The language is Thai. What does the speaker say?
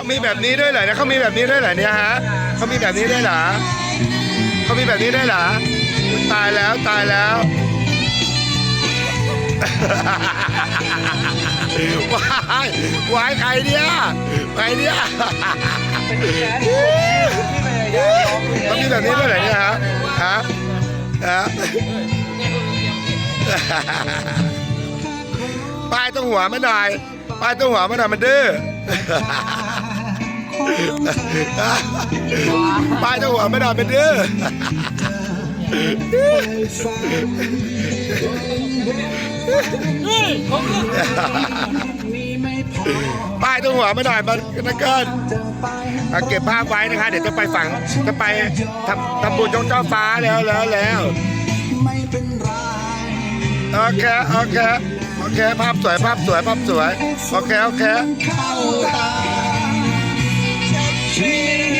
เขามีแบบนี้ด้วยเหรอเนี่ยเขามีแบบนี้ด้วยเหรอเนี่ยฮะเขามีแบบนี้ด้วยเหรอเขามีแบบนี้ด้วยเหรอตายแล้วตายแล้ววายวายใครเนี่ยใครเนี่ยเขามีแบบนี้ด้วยเหรอเนี่ยฮะฮะฮะป้ายต้องหัวไมันหน่อยป้ายต้องหัวไมันหน่อยมันดื้อ ป้ายต้องหัวไมันหน่อยมันดื้อป้ายต้องหัวไมันหน่อยมันนะเกินเอาเก็บภาพไว้นะคะ เดี๋ยวจะไปฝังจะไปทำทำบุญจงเจ้าฟ้าแล้วแล้วแล้วโอเคโอเคโอเคภาพสวยภาพสวยภาพสวยโอเคโอเค